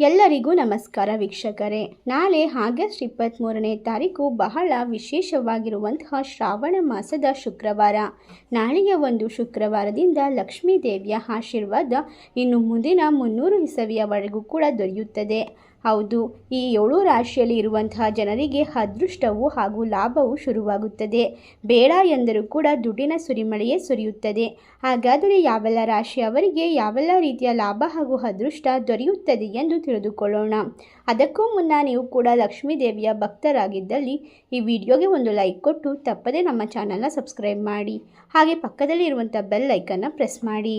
ಎಲ್ಲರಿಗೂ ನಮಸ್ಕಾರ ವೀಕ್ಷಕರೇ. ನಾಳೆ ಆಗಸ್ಟ್ ಇಪ್ಪತ್ತ್ಮೂರನೇ ತಾರೀಕು ಬಹಳ ವಿಶೇಷವಾಗಿರುವಂತಹ ಶ್ರಾವಣ ಮಾಸದ ಶುಕ್ರವಾರ. ನಾಳೆಯ ಒಂದು ಶುಕ್ರವಾರದಿಂದ ಲಕ್ಷ್ಮೀ ದೇವಿಯ ಆಶೀರ್ವಾದ ಇನ್ನು ಮುಂದಿನ ಮುನ್ನೂರು ಇಸವಿಯವರೆಗೂ ಕೂಡ ದೊರೆಯುತ್ತದೆ. ಹೌದು, ಈ ಏಳು ರಾಶಿಯಲ್ಲಿ ಇರುವಂತಹ ಜನರಿಗೆ ಅದೃಷ್ಟವು ಹಾಗೂ ಲಾಭವು ಶುರುವಾಗುತ್ತದೆ. ಬೇಡ ಎಂದರೂ ಕೂಡ ದುಡ್ಡಿನ ಸುರಿಮಳೆಯೇ ಸುರಿಯುತ್ತದೆ. ಹಾಗಾದರೆ ಯಾವೆಲ್ಲ ರಾಶಿಯವರಿಗೆ ಯಾವೆಲ್ಲ ರೀತಿಯ ಲಾಭ ಹಾಗೂ ಅದೃಷ್ಟ ದೊರೆಯುತ್ತದೆ ಎಂದು ತಿಳಿದುಕೊಳ್ಳೋಣ. ಅದಕ್ಕೂ ಮುನ್ನ ನೀವು ಕೂಡ ಲಕ್ಷ್ಮೀ ದೇವಿಯ ಭಕ್ತರಾಗಿದ್ದಲ್ಲಿ ಈ ವಿಡಿಯೋಗೆ ಒಂದು ಲೈಕ್ ಕೊಟ್ಟು ತಪ್ಪದೇ ನಮ್ಮ ಚಾನಲ್ನ ಸಬ್ಸ್ಕ್ರೈಬ್ ಮಾಡಿ. ಹಾಗೆ ಪಕ್ಕದಲ್ಲಿ ಇರುವಂಥ ಬೆಲ್ ಐಕನ್ನ ಪ್ರೆಸ್ ಮಾಡಿ.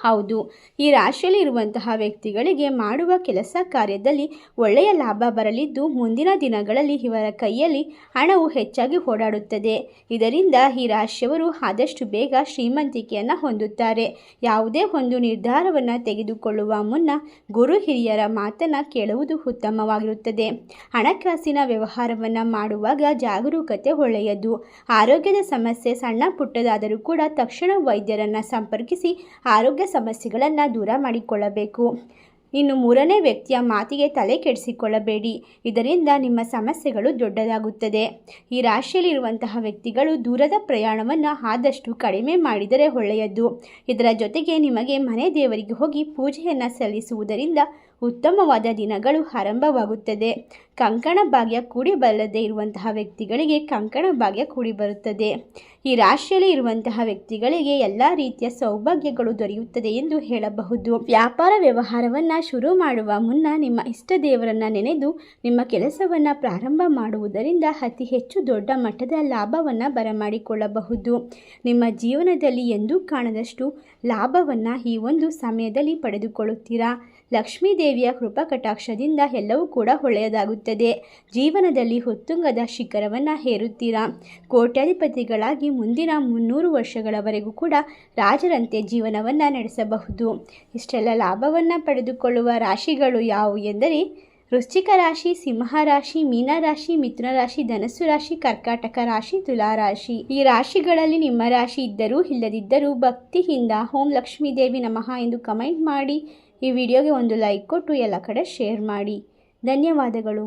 ಹೌದು. ಈ ರಾಶಿಯಲ್ಲಿ ಇರುವಂತಹ ವ್ಯಕ್ತಿಗಳಿಗೆ ಮಾಡುವ ಕೆಲಸ ಕಾರ್ಯದಲ್ಲಿ ಒಳ್ಳೆಯ ಲಾಭ ಬರಲಿದ್ದು, ಮುಂದಿನ ದಿನಗಳಲ್ಲಿ ಇವರ ಕೈಯಲ್ಲಿ ಹಣವು ಹೆಚ್ಚಾಗಿ ಓಡಾಡುತ್ತದೆ. ಇದರಿಂದ ಈ ರಾಶಿಯವರು ಆದಷ್ಟು ಬೇಗ ಶ್ರೀಮಂತಿಕೆಯನ್ನು ಹೊಂದುತ್ತಾರೆ. ಯಾವುದೇ ಒಂದು ನಿರ್ಧಾರವನ್ನು ತೆಗೆದುಕೊಳ್ಳುವ ಮುನ್ನ ಗುರು ಹಿರಿಯರ ಮಾತನ್ನು ಕೇಳುವುದು ಉತ್ತಮವಾಗಿರುತ್ತದೆ. ಹಣಕಾಸಿನ ವ್ಯವಹಾರವನ್ನು ಮಾಡುವಾಗ ಜಾಗರೂಕತೆ ಒಳ್ಳೆಯದು. ಆರೋಗ್ಯದ ಸಮಸ್ಯೆ ಸಣ್ಣ ಪುಟ್ಟದಾದರೂ ಕೂಡ ತಕ್ಷಣ ವೈದ್ಯರನ್ನು ಸಂಪರ್ಕಿಸಿ ಆರೋಗ್ಯ ಸಮಸ್ಯೆಗಳನ್ನು ದೂರ ಮಾಡಿಕೊಳ್ಳಬೇಕು. ಇನ್ನು ಮೂರನೇ ವ್ಯಕ್ತಿಯ ಮಾತಿಗೆ ತಲೆ ಕೆಡಿಸಿಕೊಳ್ಳಬೇಡಿ. ಇದರಿಂದ ನಿಮ್ಮ ಸಮಸ್ಯೆಗಳು ದೊಡ್ಡದಾಗುತ್ತದೆ. ಈ ರಾಶಿಯಲ್ಲಿರುವಂತಹ ವ್ಯಕ್ತಿಗಳು ದೂರದ ಪ್ರಯಾಣವನ್ನು ಆದಷ್ಟು ಕಡಿಮೆ ಮಾಡಿದರೆ ಒಳ್ಳೆಯದು. ಇದರ ಜೊತೆಗೆ ನಿಮಗೆ ಮನೆ ದೇವರಿಗೆ ಹೋಗಿ ಪೂಜೆಯನ್ನು ಸಲ್ಲಿಸುವುದರಿಂದ ಉತ್ತಮವಾದ ದಿನಗಳು ಆರಂಭವಾಗುತ್ತದೆ. ಕಂಕಣ ಭಾಗ್ಯ ಕೂಡಿಬಲ್ಲದೆ ಇರುವಂತಹ ವ್ಯಕ್ತಿಗಳಿಗೆ ಕಂಕಣ ಭಾಗ್ಯ ಕೂಡಿಬರುತ್ತದೆ. ಈ ರಾಶಿಯಲ್ಲಿ ಇರುವಂತಹ ವ್ಯಕ್ತಿಗಳಿಗೆ ಎಲ್ಲ ರೀತಿಯ ಸೌಭಾಗ್ಯಗಳು ದೊರೆಯುತ್ತದೆ ಎಂದು ಹೇಳಬಹುದು. ವ್ಯಾಪಾರ ವ್ಯವಹಾರವನ್ನು ಶುರು ಮಾಡುವ ಮುನ್ನ ನಿಮ್ಮ ಇಷ್ಟ ದೇವರನ್ನು ನೆನೆದು ನಿಮ್ಮ ಕೆಲಸವನ್ನು ಪ್ರಾರಂಭ ಮಾಡುವುದರಿಂದ ಅತಿ ಹೆಚ್ಚು ದೊಡ್ಡ ಮಟ್ಟದ ಲಾಭವನ್ನು ಬರಮಾಡಿಕೊಳ್ಳಬಹುದು. ನಿಮ್ಮ ಜೀವನದಲ್ಲಿ ಎಂದೂ ಕಾಣದಷ್ಟು ಲಾಭವನ್ನು ಈ ಒಂದು ಸಮಯದಲ್ಲಿ ಪಡೆದುಕೊಳ್ಳುತ್ತೀರಾ? ಲಕ್ಷ್ಮೀ ದೇವಿಯ ಕೃಪಾ ಕಟಾಕ್ಷದಿಂದ ಎಲ್ಲವೂ ಕೂಡ ಒಳ್ಳೆಯದಾಗುತ್ತದೆ. ಜೀವನದಲ್ಲಿ ಉತ್ತುಂಗದ ಶಿಖರವನ್ನು ಹೇರುತ್ತೀರಾ? ಕೋಟ್ಯಾಧಿಪತಿಗಳಾಗಿ ಮುಂದಿನ ಮುನ್ನೂರು ವರ್ಷಗಳವರೆಗೂ ಕೂಡ ರಾಜರಂತೆ ಜೀವನವನ್ನು ನಡೆಸಬಹುದು. ಇಷ್ಟೆಲ್ಲ ಲಾಭವನ್ನು ಪಡೆದುಕೊಳ್ಳುವ ರಾಶಿಗಳು ಯಾವುವು ಎಂದರೆ ವೃಶ್ಚಿಕ ರಾಶಿ, ಸಿಂಹ ರಾಶಿ, ಮೀನ ರಾಶಿ, ಮಿಥುನ ರಾಶಿ, ಧನಸ್ಸು ರಾಶಿ, ಕರ್ಕಾಟಕ ರಾಶಿ ತುಲಾರಾಶಿ ಈ ರಾಶಿಗಳಲ್ಲಿ ನಿಮ್ಮ ರಾಶಿ ಇದ್ದರೂ ಇಲ್ಲದಿದ್ದರೂ ಭಕ್ತಿಯಿಂದ ಓಂ ಲಕ್ಷ್ಮೀ ದೇವಿ ನಮಃ ಎಂದು ಕಮೆಂಟ್ ಮಾಡಿ ಈ ವಿಡಿಯೋಗೆ ಒಂದು ಲೈಕ್ ಕೊಟ್ಟು ಎಲ್ಲ ಕಡೆ ಶೇರ್ ಮಾಡಿ. ಧನ್ಯವಾದಗಳು.